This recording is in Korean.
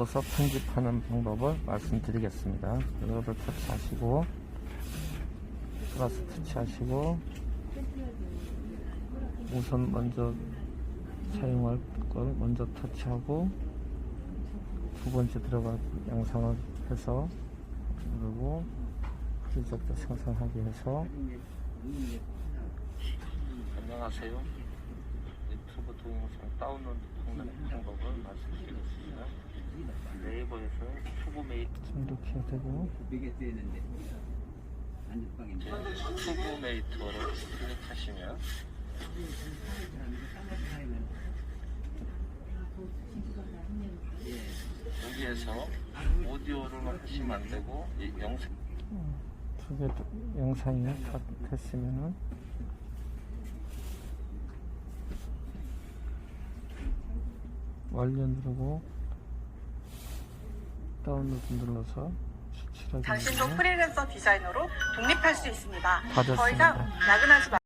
써서 편집하는 방법을 말씀드리겠습니다. 이거를 터치하시고 플러스 터치하시고 우선 먼저 사용할 걸 먼저 터치하고 두 번째 들어갈 영상을 해서 누르고 프로젝트 생성하게 해서. 안녕하세요. 유튜브 동영상 다운로드 방법을 말씀드리겠습니다 네이버에서 튜브 메이트 이렇게 되고 되게 뜨는데 안전빵인데 튜브 메이트를 클릭하시면. 여기에서 오디오로는 하시면 안 되고 이 영상. 두개 영상이 다 됐으면은. 완료 누르고 다운로드 눌러서 당신도 프리랜서 디자이너로 독립할 수 있습니다. 다더 이상. 야근하지 마.